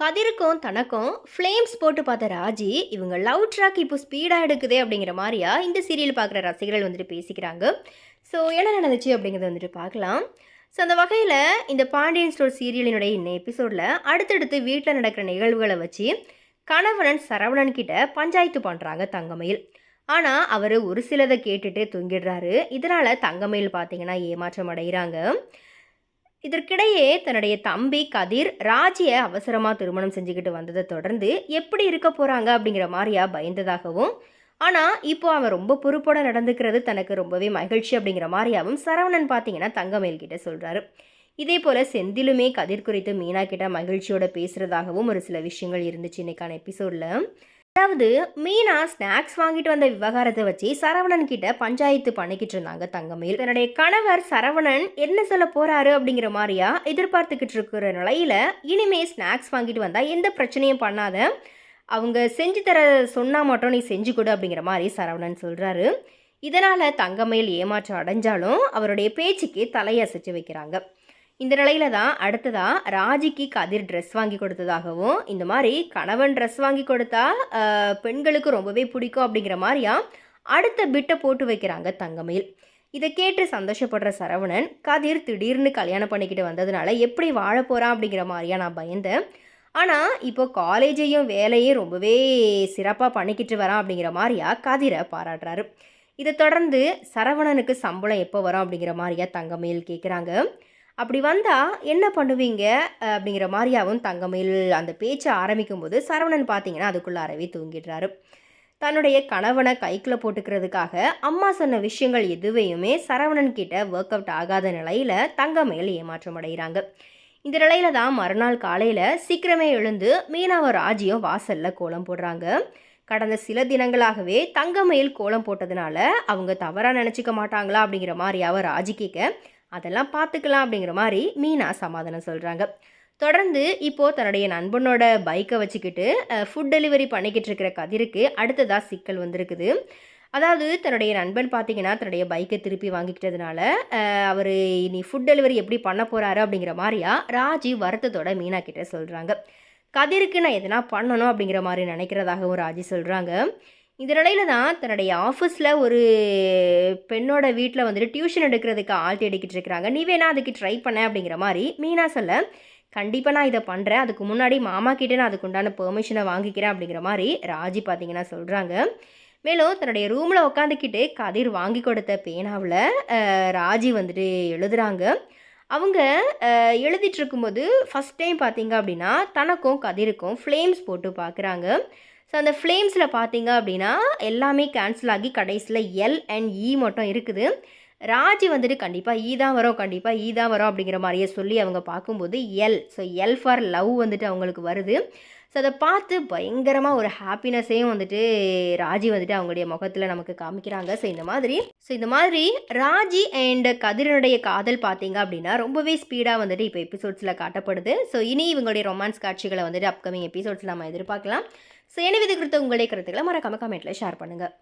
கதிருக்கும் தனக்கும் ஃப்ளேம்ஸ் போட்டு பார்த்த ராஜி இவங்க லவ் ட்ராக் இப்போ ஸ்பீடாக எடுக்குதே அப்படிங்கிற மாதிரியா இந்த சீரியல் பார்க்குற ரசிகர்கள் வந்துட்டு பேசிக்கிறாங்க. ஸோ என்ன நடந்துச்சு அப்படிங்கிறத வந்துட்டு பார்க்கலாம். ஸோ அந்த வகையில் இந்த பாண்டியன் ஸ்டோர் சீரியலினுடைய இந்த எபிசோடில் அடுத்தடுத்து வீட்டில் நடக்கிற நிகழ்வுகளை வச்சு கணவனன் சரவணன் கிட்ட பஞ்சாயத்து பண்ணுறாங்க தங்கமயில். ஆனால் அவர் ஒரு சிலதை கேட்டுட்டு தூங்கிடுறாரு. இதனால் தங்கமயில் பார்த்தீங்கன்னா ஏமாற்றம் அடைகிறாங்க. இதற்கிடையே தன்னுடைய தம்பி கதிர் ராஜியை அவசரமாக திருமணம் செஞ்சுக்கிட்டு வந்ததை தொடர்ந்து எப்படி இருக்க போகிறாங்க அப்படிங்கிற மாதிரியா பயந்ததாகவும் ஆனால் இப்போ அவன் ரொம்ப பொறுப்போட நடந்துக்கிறது தனக்கு ரொம்பவே மகிழ்ச்சி அப்படிங்கிற மாதிரியாவும் சரவணன் பார்த்தீங்கன்னா தங்கமேல் கிட்ட சொல்கிறாரு இதே போல் செந்திலுமே கதிர் குறித்து மீனா கிட்ட மகிழ்ச்சியோட பேசுகிறதாகவும் ஒரு சில விஷயங்கள் இருந்துச்சு இன்னைக்கான எபிசோடில் அதாவது மீனா ஸ்நாக்ஸ் வாங்கிட்டு வந்த விவகாரத்தை வச்சு சரவணன் கிட்ட பஞ்சாயத்து பண்ணிக்கிட்டு இருந்தாங்க தங்கமேல் தன்னுடைய கணவர் சரவணன் என்ன சொல்ல போறாரு அப்படிங்கிற மாதிரியா எதிர்பார்த்துக்கிட்டு இருக்கிற நிலையில இனிமே ஸ்நாக்ஸ் வாங்கிட்டு வந்தா எந்த பிரச்சனையும் பண்ணாத. அவங்க செஞ்சு தர சொன்னா மட்டும் நீ செஞ்சு கொடு அப்படிங்கிற மாதிரி சரவணன் சொல்றாரு. இதனால தங்கமேல் ஏமாற்றம் அடைஞ்சாலும் அவருடைய பேச்சுக்கு தலையசைச்சு வைக்கிறாங்க. இந்த நிலையில தான் அடுத்ததா ராஜிக்கு கதிர் ட்ரெஸ் வாங்கி கொடுத்ததாகவும் இந்த மாதிரி கணவன் ட்ரெஸ் வாங்கி கொடுத்தா பெண்களுக்கு ரொம்பவே பிடிக்கும் அப்படிங்கிற மாதிரியா அடுத்த பிட்டை போட்டு வைக்கிறாங்க தங்கமயில். இதை கேட்டு சந்தோஷப்படுற சரவணன் கதிர் திடீர்னு கல்யாணம் பண்ணிக்கிட்டு வந்ததுனால எப்படி வாழ போகிறான் அப்படிங்கிற மாதிரியா நான் பயந்தேன். ஆனால் இப்போ காலேஜையும் வேலையும் ரொம்பவே சிறப்பாக பண்ணிக்கிட்டு வரான் அப்படிங்கிற மாதிரியா கதிரை பாராட்டுறாரு. இதை தொடர்ந்து சரவணனுக்கு சம்பளம் எப்போ வரும் அப்படிங்கிற மாதிரியா தங்கமயில் கேட்குறாங்க அப்படி வந்தால் என்ன பண்ணுவீங்க? அப்படிங்கிற மாதிரியாவும் தங்கமயில் அந்த பேச்சை ஆரம்பிக்கும் போது சரவணன் பார்த்தீங்கன்னா அதுக்குள்ளாரவே தூங்கிடுறாரு. தன்னுடைய கணவனை கைக்குள்ள போட்டுக்கிறதுக்காக அம்மா சொன்ன விஷயங்கள் எதுவையுமே சரவணன் கிட்ட ஒர்க் அவுட் ஆகாத நிலையில் தங்கமயில் ஏமாற்றம் அடைகிறாங்க. இந்த நிலையில தான் மறுநாள் காலையில் சீக்கிரமே எழுந்து மீனவ ராஜியும் வாசலில் கோலம் போடுறாங்க. கடந்த சில தினங்களாகவே தங்கமயில் கோலம் போட்டதுனால அவங்க தவறாக நினச்சிக்க மாட்டாங்களா அப்படிங்கிற மாதிரி அவ ராஜி கேட்க அதெல்லாம் பார்த்துக்கலாம் அப்படிங்கிற மாதிரி மீனா சமாதானம் சொல்கிறாங்க தொடர்ந்து இப்போது தன்னுடைய நண்பனோட பைக்கை வச்சுக்கிட்டு ஃபுட் டெலிவரி பண்ணிக்கிட்டு இருக்கிற கதிருக்கு அடுத்ததாக சிக்கல் வந்திருக்குது. அதாவது தன்னுடைய நண்பன் பார்த்தீங்கன்னா தன்னுடைய பைக்கை திருப்பி வாங்கிக்கிட்டதுனால அவர் இனி ஃபுட் டெலிவரி எப்படி பண்ண போகிறாரு அப்படிங்கிற மாதிரியா ராஜி வருத்தத்தோட மீனா கிட்ட சொல்கிறாங்க கதிருக்கு நான் எதனா பண்ணணும் அப்படிங்கிற மாதிரி நினைக்கிறதாகவும் ராஜி சொல்கிறாங்க இந்த தான் தன்னுடைய ஆஃபீஸில் ஒரு பெண்ணோட வீட்டில் வந்துட்டு டியூஷன் எடுக்கிறதுக்கு ஆள் தேடிக்கிட்டு இருக்கிறாங்க. நீ வேணா அதுக்கு ட்ரை பண்ண அப்படிங்கிற மாதிரி மீனா சொல்ல கண்டிப்பாக நான் இதை பண்ணுறேன் அதுக்கு முன்னாடி மாமா கிட்டே நான் அதுக்கு உண்டான பெர்மிஷனை வாங்கிக்கிறேன் அப்படிங்கிற மாதிரி ராஜி பார்த்தீங்கன்னா சொல்கிறாங்க மேலும் தன்னுடைய ரூமில் உட்காந்துக்கிட்டு கதிர் வாங்கி கொடுத்த பேனாவில் ராஜி வந்துட்டு எழுதுகிறாங்க அவங்க எழுதிட்டு இருக்கும்போது ஃபஸ்ட் டைம் பார்த்தீங்க அப்படின்னா தனக்கும் கதிருக்கும் ஃப்ளேம்ஸ் போட்டு பார்க்குறாங்க ஸோ அந்த ஃப்ளேம்ஸில் பார்த்தீங்க அப்படின்னா எல்லாமே கேன்சல் ஆகி கடைசியில் எல் அண்ட் இ e மட்டும் இருக்குது. ராஜி வந்துட்டு கண்டிப்பாக ஈ e தான் வரும் கண்டிப்பாக ஈ e தான் வரும் அப்படிங்கிற மாதிரியே சொல்லி அவங்க பார்க்கும்போது L so L for love வந்துட்டு அவங்களுக்கு வருது. ஸோ அதை பார்த்து பயங்கரமாக ஒரு ஹாப்பினஸையும் வந்துட்டு ராஜி வந்துட்டு அவங்களுடைய முகத்தில் நமக்கு காமிக்கிறாங்க. ஸோ இந்த மாதிரி ஸோ இந்த மாதிரி ராஜி அண்ட் கதிரனுடைய காதல் பார்த்தீங்க அப்படின்னா ரொம்பவே ஸ்பீடாக வந்துட்டு இப்போ எபிசோட்ஸில் காட்டப்படுது. ஸோ இனி இவங்களுடைய ரொமான்ஸ் காட்சிகளை வந்துட்டு அப்கமிங் எபிசோட்ஸ் நம்ம எதிர்பார்க்கலாம். ஸோ எனவே இது குறித்த உங்களுடைய கருத்துக்களை மறக்காம கமெண்ட்டில் ஷேர் பண்ணுங்கள்